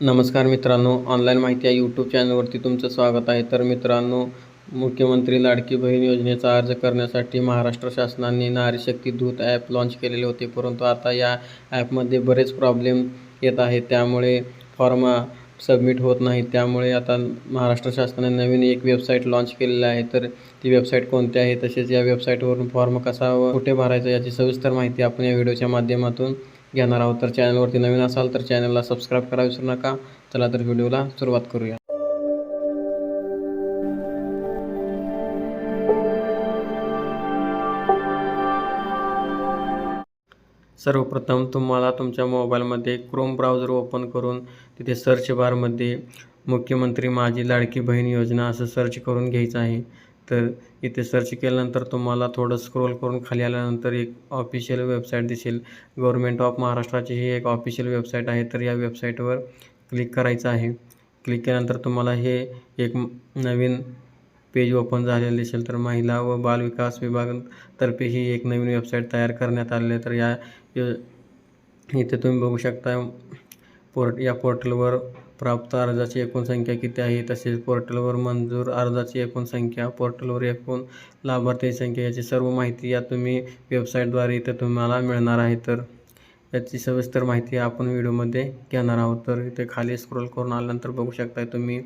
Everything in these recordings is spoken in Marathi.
नमस्कार मित्रांनो ऑनलाईन माहिती या यूट्यूब चॅनलवरती तुमचं स्वागत आहे. तर मित्रांनो मुख्यमंत्री लाडकी बहीण योजनेचा अर्ज करण्यासाठी महाराष्ट्र शासनाने नारी शक्ती दूत ॲप लॉन्च केलेले होते. परंतु आता या ॲपमध्ये बरेच प्रॉब्लेम येत आहेत. त्यामुळे फॉर्म सबमिट होत नाही. त्यामुळे आता महाराष्ट्र शासनाने नवीन एक वेबसाईट लॉन्च केलेली आहे. तर ती वेबसाईट कोणती आहे? तसेच या वेबसाईटवरून फॉर्म कसा व कुठे भरायचा याची सविस्तर माहिती आपण या व्हिडिओच्या माध्यमातून घेणार आहोत. तर चॅनलवरती नवीन असाल तर चॅनलला सबस्क्राईब करा विसरू नका. चला तर व्हिडिओला सुरुवात करूया. सर्वप्रथम तुम्हाला तुमच्या मोबाईलमध्ये क्रोम ब्राउझर ओपन करून तिथे सर्च बारमध्ये मुख्यमंत्री माझी लाडकी बहीण योजना असं सर्च करून घ्यायचं आहे. तर इथे सर्च केल्यानंतर तुम्हाला थोडं स्क्रोल करून खाली आल्यानंतर एक ऑफिशियल वेबसाईट दिसेल. गव्हर्मेंट ऑफ महाराष्ट्राची ही एक ऑफिशियल वेबसाईट आहे. तर या वेबसाईटवर क्लिक करायचं आहे. क्लिक केल्यानंतर तुम्हाला हे एक नवीन पेज ओपन झालेलं दिसेल. तर महिला व बालविकास विभागातर्फे ही एक नवीन वेबसाईट तयार करण्यात आलेली आहे. तर या इथे तुम्ही बघू शकता पोर्ट या पोर्टलवर प्राप्त अर्जाची एकूण संख्या किती आहे? तसेच पोर्टलवर मंजूर अर्जाची एकूण संख्या पोर्टलवर एकूण लाभार्थी संख्या याची सर्व माहिती या तुम्ही वेबसाईटद्वारे इथं तुम्हाला मिळणार आहे. तर याची सविस्तर माहिती आपण व्हिडिओमध्ये घेणार आहोत. तर इथे खाली स्क्रोल करून आल्यानंतर बघू शकताय तुम्ही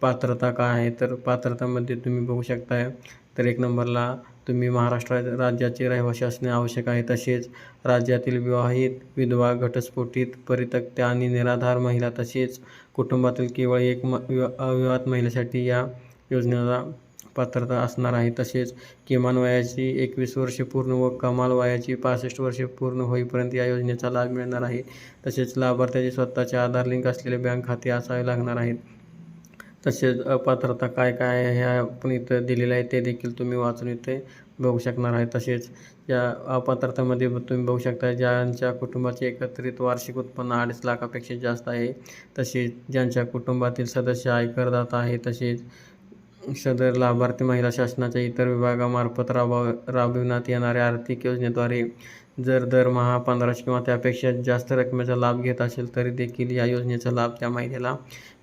पात्रता काय आहे. तर पात्रतामध्ये तुम्ही बघू शकताय तर एक नंबरला तुम्ही महाराष्ट्र राज्याचे रहिवासी असणे आवश्यक आहे. तसेच राज्यातील विवाहित विधवा घटस्फोटित परित्यक्त्या आणि निराधार महिला तसेच कुटुंबातील केवळ एक म विवा अविवाहित महिलेसाठी या योजनेला पात्रता असणार आहे. तसेच किमान वयाची एकवीस वर्षे पूर्ण व कमाल वयाची पासष्ट वर्षे पूर्ण होईपर्यंत या योजनेचा लाभ मिळणार आहे. तसेच लाभार्थ्याचे स्वतःचे आधार लिंक असलेले बँक खाते असावे लागणार आहेत. तसेच अपात्रता काय काय आहे पण आपण इथं दिलेलं आहे ते देखील तुम्ही वाचून इथे बघू शकणार आहे. तसेच या अपात्रतामध्ये तुम्ही बघू शकता ज्यांच्या कुटुंबाचे एकत्रित वार्षिक उत्पन्न अडीच लाखापेक्षा जास्त आहे तसेच ज्यांच्या कुटुंबातील सदस्य आयकरदाता आहे तसेच सदर लाभार्थी महिला शासनाच्या इतर विभागामार्फत राबव राबविण्यात येणाऱ्या आर्थिक योजनेद्वारे जर दरमहा पंधराशे किंवा त्यापेक्षा जास्त रकमेचा लाभ घेत असेल तरी देखील या योजनेचा लाभ त्या महिलेला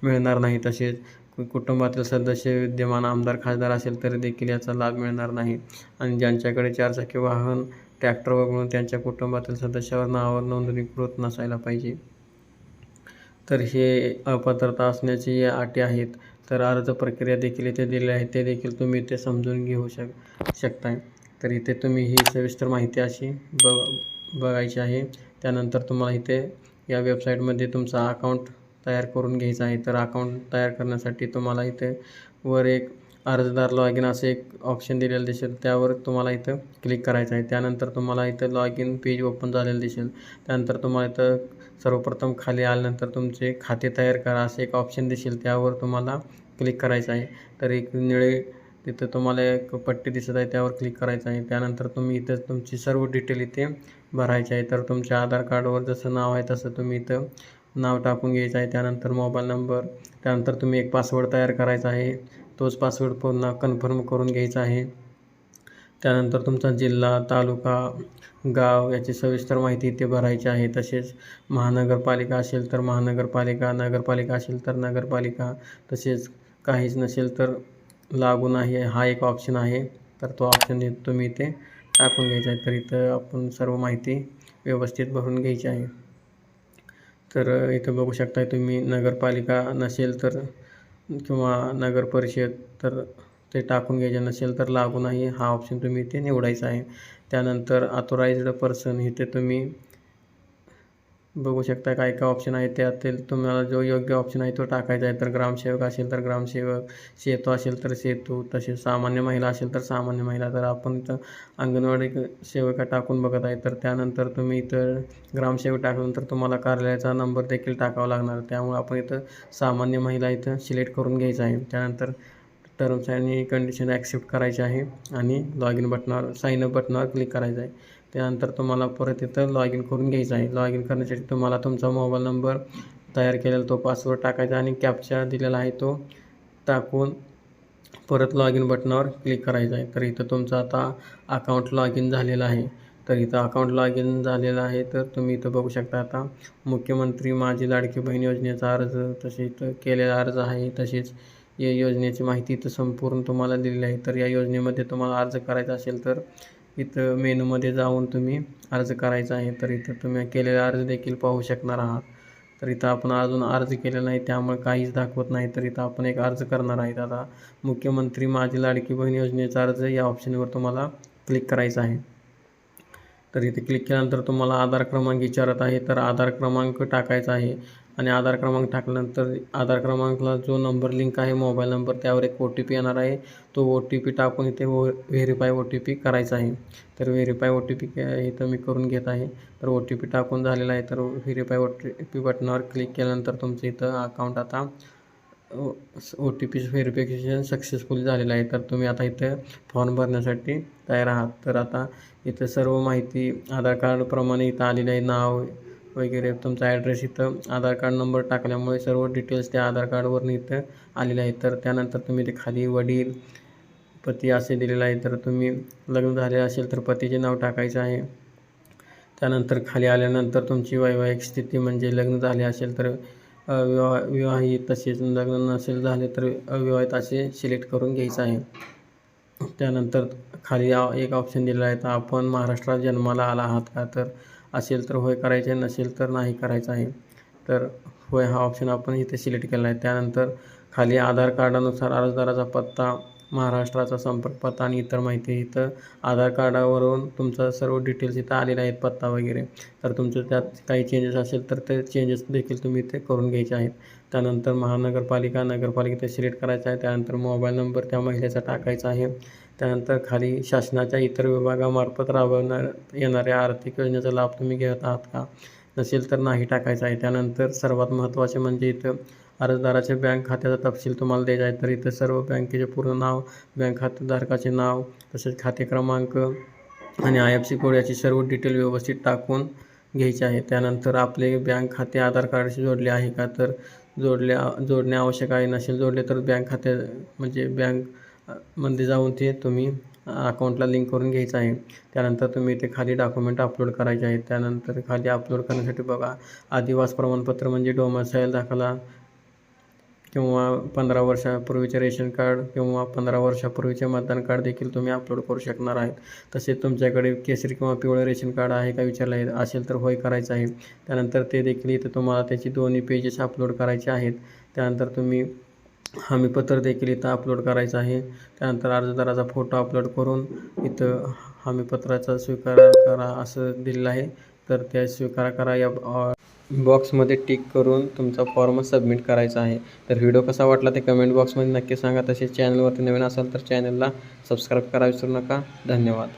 मिळणार नाही. तसेच कुटुंबातील सदस्य विद्यमान आमदार खासदार असेल तरी देखील याचा लाभ मिळणार नाही. आणि ज्यांच्याकडे चारचाकी वाहन ट्रॅक्टर वगळून त्यांच्या कुटुंबातील सदस्यावर नावावर नोंदणीकृत नसायला पाहिजे. तर हे अपात्रता असण्याची या अटी आहेत. तर अर्ज प्रक्रिया देखील इथे दिली आहे. ते देखील तुम्ही इथे समजून घेऊ शक शकताय. तर इथे तुम्ही ही सविस्तर माहिती अशी ब बघायची आहे. त्यानंतर तुम्हाला इथे या वेबसाईटमध्ये तुमचा अकाउंट तयार करून घ्यायचा आहे. तर अकाउंट तयार करण्यासाठी तुम्हाला इथे वर एक अर्जदार लॉग इन असं एक ऑप्शन दिलेलं दिसेल. त्यावर तुम्हाला इथं क्लिक करायचं आहे. त्यानंतर तुम्हाला इथं लॉग इन पेज ओपन झालेलं दिसेल. त्यानंतर तुम्हाला इथं सर्वप्रथम खाली आल्यानंतर तुमचे खाते तयार करा असं एक ऑप्शन दिसेल. त्यावर तुम्हाला क्लिक करायचं आहे. तर एक निळे तिथं तुम्हाला एक पट्टी दिसत आहे. त्यावर क्लिक करायचं आहे. त्यानंतर तुम्ही इथं तुमची सर्व डिटेल इथे भरायची आहे. तर तुमच्या आधार कार्डवर जसं नाव आहे तसं तुम्ही इथं नाव टाकून घ्यायचं आहे. त्यानंतर मोबाईल नंबर त्यानंतर तुम्ही एक पासवर्ड तयार करायचा आहे. तोच पासवर्ड पुन्हा कन्फर्म करून घ्यायचा आहे. त्यानंतर तुमचा जिल्हा तालुका गाव याची सविस्तर माहिती इथे भरायची आहे. तसेच महानगरपालिका असेल तर महानगरपालिका नगरपालिका असेल तर नगरपालिका तसेच काहीच नसेल तर लागून आहे. हा एक ऑप्शन आहे. तर तो ऑप्शन तुम्ही इथे टाकून घ्यायचा आहे. तर इथं आपण सर्व माहिती व्यवस्थित भरून घ्यायची आहे. तर इथं बघू शकताय तुम्ही नगरपालिका नसेल तर किंवा नगर परिषद तर ते टाकून घ्यायचे नसेल तर लागू नाही. हा ऑप्शन तुम्ही इथे निवडायचा आहे. त्यानंतर ऑथोराइज्ड पर्सन इथे तुम्ही बघू शकता काय काय ऑप्शन आहे त्यातील तुम्हाला जो योग्य ऑप्शन आहे तो टाकायचा आहे. तर ग्रामसेवक असेल तर ग्रामसेवक सेतू असेल तर सेतू तसेच सामान्य महिला असेल तर सामान्य महिला. तर आपण इथं अंगणवाडी सेविका टाकून बघत आहे. तर त्यानंतर तुम्ही इथं ग्रामसेवक टाकल्यानंतर तुम्हाला कार्यालयाचा नंबर देखील टाकावा लागणार. त्यामुळे आपण इथं सामान्य महिला इथं सिलेक्ट करून घ्यायचं आहे. त्यानंतर टर्म्स आणि कंडिशन ॲक्सेप्ट करायचे आहे आणि लॉग इन बटनावर साईन अप बटनावर क्लिक करायचं आहे. त्यानंतर तुम्हाला परत इथं लॉग इन करून घ्यायचं आहे. लॉग इन करण्यासाठी तुम्हाला तुमचा मोबाईल नंबर तयार केलेला तो पासवर्ड टाकायचा आणि कॅप्चा दिलेला आहे तो टाकून परत लॉग इन बटनावर क्लिक करायचं आहे. तर इथं तुमचं आता अकाउंट लॉग इन झालेलं आहे. तर इथं अकाउंट लॉग इन झालेलं आहे. तर तुम्ही इथं बघू शकता आता मुख्यमंत्री माझी लाडकी बहीण योजनेचा अर्ज तसे इथं केलेला अर्ज आहे. तसेच या योजनेची माहिती इथं संपूर्ण तुम्हाला दिलेली आहे. तर या योजनेमध्ये तुम्हाला अर्ज करायचा असेल तर इथं मेनूमध्ये जाऊन तुम्ही अर्ज करायचा आहे तर इथं तुम्ही केलेला अर्ज देखील पाहू शकणार आहात. तर इथं आपण अजून अर्ज केलेला नाही त्यामुळे काहीच दाखवत नाही. तर इथं आपण एक अर्ज करणार आहेत. आता मुख्यमंत्री माझी लाडकी बहीण योजनेचा अर्ज या ऑप्शनवर तुम्हाला क्लिक करायचा आहे. तर इथे क्लिक केल्यानंतर तुम्हाला आधार क्रमांक विचारत आहे तर आधार क्रमांक टाकायचा आहे. आणि आधार क्रमांक टाकल्यानंतर आधार क्रमांकला जो नंबर लिंक आहे मोबाईल नंबर त्यावर एक ओ टी पी येणार आहे. तो ओ टी पी टाकून इथे व व्हेरीफाय ओ टी पी करायचा आहे. तर व्हेरीफाय ओ टी पी इथं मी करून घेत आहे. तर ओ टी पी टाकून झालेला आहे. तर व्हेरीफाय ओ टी पी बटनावर क्लिक केल्यानंतर तुमचं इथं अकाउंट आता O T P verification successful झालेलं आहे. तर तुम्ही आता इथं फॉर्म भरण्यासाठी तयार आहात. तर आता इथं सर्व माहिती आधार कार्डप्रमाणे इथं आलेली आहे. नाव वगैरे तुमचा ॲड्रेस इथं आधार कार्ड नंबर टाकल्यामुळे सर्व डिटेल्स त्या आधार कार्डवरून इथं आलेले आहेत. तर त्यानंतर तुम्ही ते खाली वडील पती असे दिलेलं आहे तर तुम्ही लग्न झाले असेल तर पतीचे नाव टाकायचं आहे. त्यानंतर खाली आल्यानंतर तुमची वैवाहिक स्थिती म्हणजे लग्न झाले असेल तर विवाह विवाहित तसेच लग्न नसेल झाले तर अविवाहित असे सिलेक्ट करून घ्यायचं आहे. त्यानंतर खाली एक ऑप्शन दिलेला आहे. तर आपण महाराष्ट्रात जन्माला आला आहात का? तर असेल तर होय करायचे नसेल तर नाही करायचं आहे. तर होय हा ऑप्शन आपण इथे सिलेक्ट केला आहे. त्यानंतर खाली आधार कार्डानुसार अर्जदाराचा पत्ता महाराष्ट्राचा संपर्क पत्ता आणि इतर माहिती इथं आधार कार्डावरून तुमचं सर्व डिटेल्स इथं आलेले आहेत पत्ता वगैरे. तर तुमचं त्यात काही चेंजेस असेल तर ते चेंजेस देखील तुम्ही इथे करून घ्यायचे आहेत. त्यानंतर महानगरपालिका नगरपालिकेत सिलेक्ट करायचं आहे. त्यानंतर मोबाईल नंबर त्या महिलेचा टाकायचा आहे. त्यानंतर खाली शासनाच्या इतर विभागामार्फत राबवण्यात येणाऱ्या आर्थिक योजनेचा लाभ तुम्ही घेत आहात का? नसेल तर नाही टाकायचं आहे. त्यानंतर सर्वात महत्त्वाचे म्हणजे इथं अर्जदाराच्या बँक खात्याचा तपशील तुम्हाला द्यायचा आहे. तर इथं सर्व बँकेचे पूर्ण नाव बँक खातेधारकाचे नाव तसेच खाते क्रमांक आणि आय एफ सी कोड याची सर्व डिटेल व्यवस्थित टाकून घ्यायचे आहे. त्यानंतर आपले बँक खाते आधार कार्डशी जोडले आहे का? तर जोडले जोडणे आवश्यक आहे. नसेल जोडले तर बँक खाते म्हणजे बँकमध्ये जाऊन ते तुम्ही अकाउंटला लिंक करून घ्यायचं आहे. त्यानंतर तुम्ही ते खाली डॉक्युमेंट अपलोड करायचे आहेत त्यानंतर खाली अपलोड करण्यासाठी बघा आदिवास प्रमाणपत्र म्हणजे डोमासाईल दाखला किंवा पंधरा वर्षापूर्वीचे रेशन कार्ड किंवा पंधरा वर्षापूर्वीचे मतदान कार्ड देखील तुम्ही अपलोड करू शकणार आहेत. तसेच तुमच्याकडे केसरी किंवा पिवळे रेशन कार्ड आहे का विचारलं आहे असेल तर होय करायचं आहे. त्यानंतर ते देखील इथं तुम्हाला त्याची दोन्ही पेजेस अपलोड करायचे आहेत. त्यानंतर तुम्ही हमीपत्र देखील इथं अपलोड करायचं आहे. त्यानंतर अर्जदाराचा फोटो अपलोड करून इथं हमीपत्राचा स्वीकार करा असं दिलेलं आहे. तर त्या स्वीकार करा या बॉक्समध्ये टिक करून तुमचा फॉर्म सबमिट करायचा आहे. तर व्हिडिओ कसा वाटला ते कमेंट बॉक्समध्ये नक्की सांगा. तसेच चॅनलवरती नवीन असाल तर चॅनलला सबस्क्राईब करा विसरू नका. धन्यवाद.